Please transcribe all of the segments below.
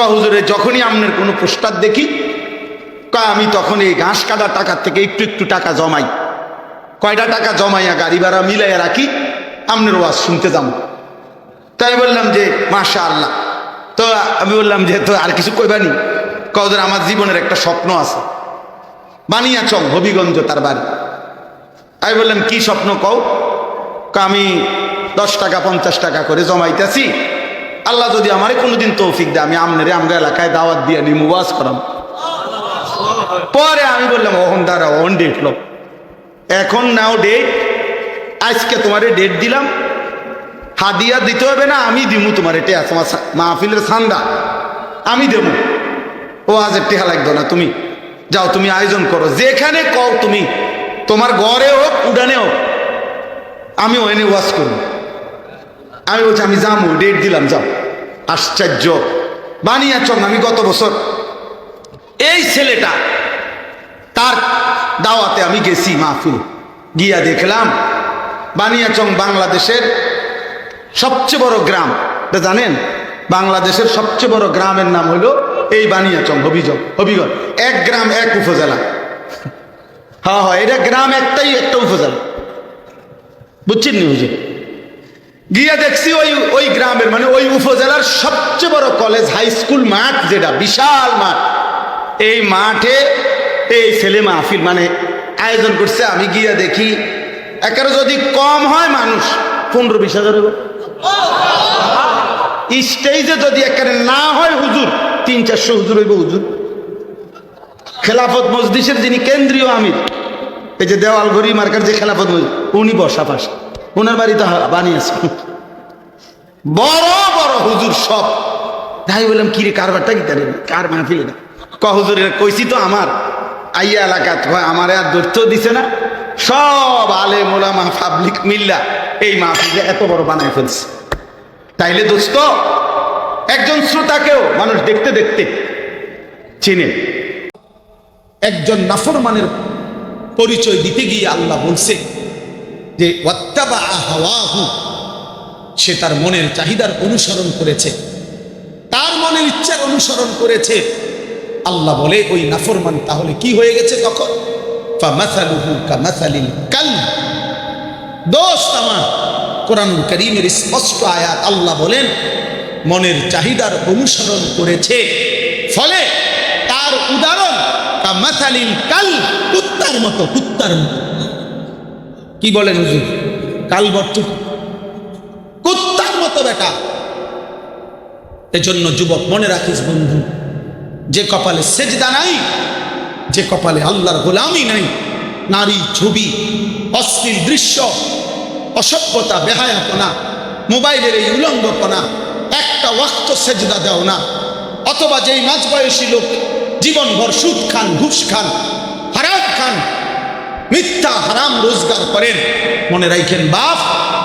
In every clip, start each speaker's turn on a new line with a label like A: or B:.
A: হুজুরে, যখনই আপনার কোনো পোস্টার দেখি, কয়, আমি তখন এই ঘাস কাটার টাকার থেকে একটু একটু টাকা জমাই। কয়টা টাকা জমাইয়া গাড়ি ভাড়া মিলাইয়া রাখি আপনার ওয়াজ শুনতে যাব। তাই বললাম যে মাশা আল্লাহ তো আমি বললাম যে, তো আর কিছু কইবানি কদের আমার জীবনের একটা স্বপ্ন আছে। বানিয়াচং, হবিগঞ্জ তার বাড়ি। আমি বললাম, কি স্বপ্ন কও? আমি দশ টাকা, পঞ্চাশ টাকা করে জমাইতেছি। আল্লাহ যদি আমারে কোনোদিন তৌফিক দেয়, আমি আমনেরে আমরা এলাকায় দাওয়াত দিয়ে নিমু ওয়াজ করাম। পরে আমি বললাম, ওহন দাঁড়া ওহন ডেট লো। এখন নাও ডেট আজকে তোমারে ডেট দিলাম। হাদিয়া দিতে হবে না, আমি দিমু তোমার এটা তোমার মাহফিলের সান্দা। আমি দেবো। ও আজ টেহা লাগতো না, তুমি যাও, তুমি আয়োজন করো। যেখানে কও তুমি, তোমার ঘরে হোক, উডানে হোক আমি ওখানে ওয়াশ করব। আমি বলছি, আমি যাব ডেট দিলাম, যাও। আশ্চর্য। বানিয়াচং আমি গত বছর। এই ছেলেটা, তার দাওয়াতে আমি গেছি মাহফিল। গিয়া দেখলাম বানিয়াচং বাংলাদেশের সবচেয়ে বড় গ্রাম। জানেন? বাংলাদেশের সবচেয়ে বড় গ্রামের নাম হলো এই বানিয়াচং হবিজং হবিগঞ্জ এক গ্রাম, এক উপজেলা। হ্যাঁ হ্যাঁ এটা গ্রাম একটাই একটা উপজেলা। বুঝছেন নি হুজুর? গিয়া দেখছি ওই ওই গ্রামের মানে ওই উপজেলার সবচেয়ে বড় কলেজ হাই স্কুল মাঠ যেটা, বিশাল মাঠ। এই মাঠে এই ছেলে মাহফিল মানে আয়োজন করছে। আমি গিয়া দেখি, একেবারে যদি কম হয় মানুষ, পনেরো বিশ হাজার স্টেজে যদি একেবারে না হয় হুজুর, তিন চারশো হুজুর হইব হুজুর। খেলাফত মসজিদের যিনি কেন্দ্রীয় আমির, এই যে দেওয়াল ঘড়ি মার্কার যে খেলাফত মসজিদ উনি বসা পাশে। ওনার বাড়িতে বানিয়েছে। বড় বড় হুজুর সব। তাই বললাম, কি রে, কারবারটা কি তারে কার মাহফিলে না ক হুজুর কইছি তো আমার। আইয়া এলাকাত হয়, আমার আর দৈত্য দিছে না। সব আলে মোলামা পাবলিক মিল্লা এই মাহফিলে এত বড় বানায় ফেলছে। তাইলে দোস্ত, একজন শ্রোতাকেও মানুষ দেখতে দেখতে চিনে। একজন নাফরমানের পরিচয় দিতে গিয়ে আল্লাহ বলছে যে ওয়াত্তাবা হাওয়াহু। সে তার মনের চাহিদার অনুসরণ করেছে। তার মনের ইচ্ছার অনুসরণ করেছে। আল্লাহ বলে, ওই নাফরমান তাহলে কি হয়ে গেছে তখন? স্পষ্ট আয়াত আল্লাহ বলেন, মনের চাহিদার অনুসরণ করেছে। ফলে তার উদাহরণ কামাসালিল কাল কুত্তার মতো কুত্তার মতো। কি বলেন হুজুর? কাল বর্ত কুত্তার মতো বেটা। এজন্য যুবক, মনে রাখিস বন্ধু, যে কপালে সেজদা নাই, যে কপালে আল্লাহর গোলামি নাই, নারী ছবি, অশ্লীল দৃশ্য, অসভ্যতা, বেহায়াপনা, মোবাইলের এই উলঙ্গপনা, একটা ওয়াক্ত সেজদা দেও না, অথবা যেই মাঝ বয়সী লোক জীবনভর সুদ খান, ঘুষ খান, হারাম খান, মিথ্যা, হারাম রোজগার করেন, মনে রাখেন বাপ,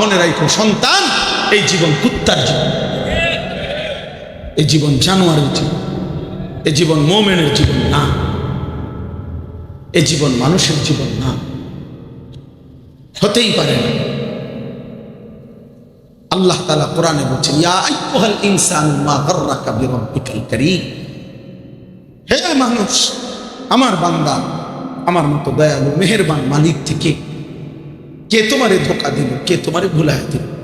A: মনে রাখো সন্তান এই জীবন কুত্তার জীবন। এই জীবন জানোয়ারের জীবন। এই জীবন মোমেনের জীবন না। এই জীবন মানুষের জীবন না। হতেই পারে না। আল্লাহ তালা কোরআনে বলছেন হে মানুষ, আমার বান্দা, আমার মতো দয়ালু, মেহেরবান মালিক থেকে কে তোমারে ধোকা দিল, কে তোমারে ভুলায় দিল?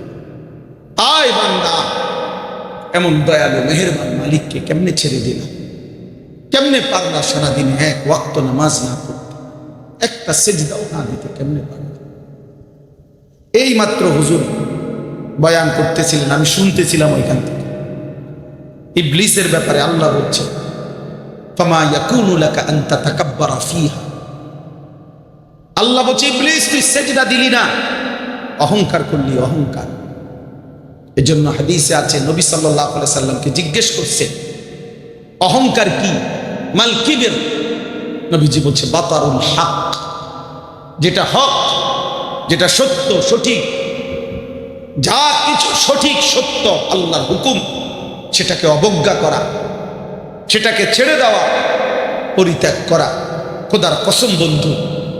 A: আয় বান্দা। এমন দয়ালু, মেহেরবান মালিককে কেমনে ছেড়ে দিল? কেমনে পারলা সারাদিন এক ওয়াক্ত নামাজ না করতে একটা সেজদাও না দিতে কেমনে পারলা? এই মাত্র হুজুর বয়ান করতেছিলেন, আমি শুনতেছিলাম ওইখান থেকে। ইবলিসের ব্যাপারে আল্লাহ বলছে, ফামা ইয়াকুনু লাকা আন তাতাকাব্বারা ফিহা। আল্লাহ বলছে, ইবলিস, তুই সেজদা দিলি না। অহংকার করলি, অহংকার। এজন্য হাদিসে আছে, নবী আলাইহি সাল্লামকে জিজ্ঞেস করছে, অহংকার কি? মাল কিবের? নবীজি বলছে, বাতারুল হক। যেটা হক, যেটা সত্য, সঠিক। যা কিছু সঠিক, সত্য, আল্লাহর হুকুম, সেটাকে অবজ্ঞা করা, সেটাকে ছেড়ে দেওয়া, পরিত্যাগ করা। খোদার কসম বন্ধু,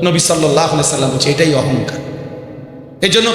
A: নবী সাল্লাহ সাল্লাম বলছে, এটাই অহংকার। এই জন্য